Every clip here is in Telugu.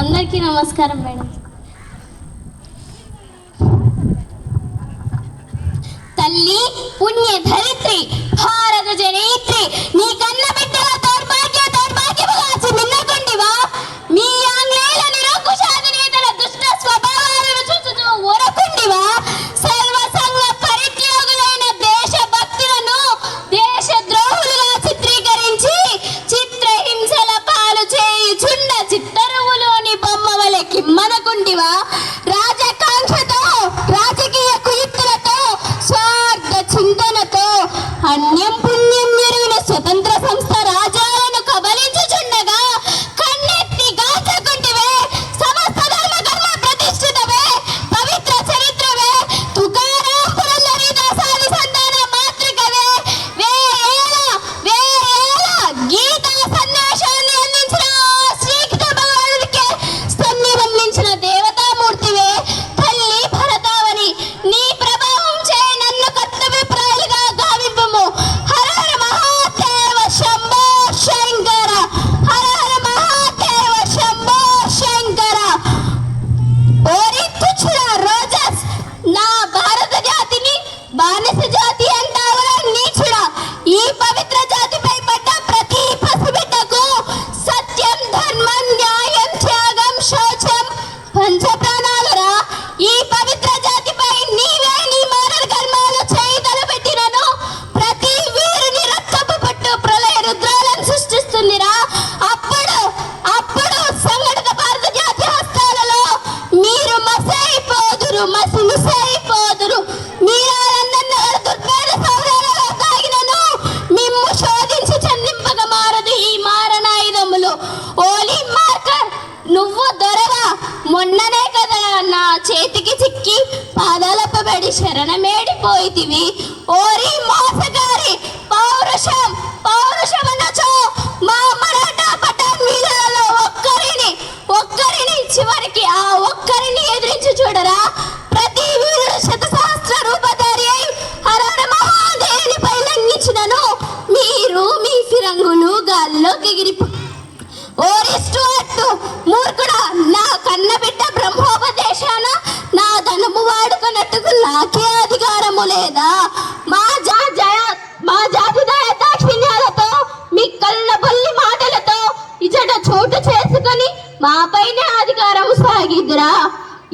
అందరికీ నమస్కారం మేడం తల్లి పుణ్య അന്യം మొన్ననే కదా నా చేతికి చిక్కి పాదాలపబడి శరణమేడిపోయితివి. ఓరి మోసగారి పౌరుషం పౌరుషమనచో మా మరాఠా పఠాన్ వీరులలో ఒక్కరిని ఒక్కరిని చివరికి ఆ ఒక్కరిని ఎదిరించి చూడరా? గాల్లోకి ఎగిరి ఓరిస్టు అట్టు మూర్ఖుడా నా కన్న బిడ్డ బ్రహ్మోపదేశాన నా ధనము వాడుకున్నట్టుకు నాకే అధికారము లేదా? మా జా జయ మా జాతి దయదాక్షిణ్యాలతో మీ కళ్ళ బల్లి మాటలతో ఇచట చోటు చేసుకొని మాపైనే అధికారం సాగిద్దురా?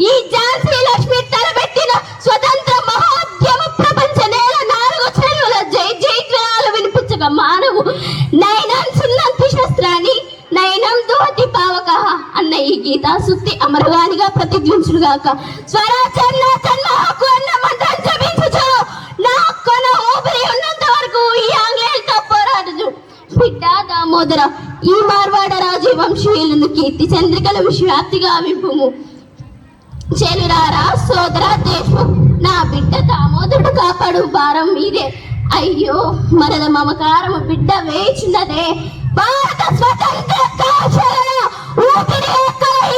ఈ ఝాన్సీ లక్ష్మి తలబెట్టిన స్వతంత్ర మహోద్యమ ప్రభ ఈ గీతా సుత్తి అమరగానిగా ప్రతిజ్ఞించుగాక స్వరాచరణ జన్మ హక్కు అన్న మంత్రం జపించుచు నా కొన ఊపిరి ఉన్నంత వరకు ఈ ఆంగ్లేయులతో పోరాడుచు బిడ్డ దామోదర ఈ మార్వాడ రాజు వంశీయులను కీర్తి చంద్రికల విశ్వాప్తిగా వింపుము. చెలురారా సోదర దేశం నా బిడ్డ దామోదరుడు కాపాడు భారం మీదే. అయ్యో మరల మమకారము బిడ్డ వేచినదే భారత స్వతంత్ర కాశల ఊపిరి ఎక్కడ ఇచ్చా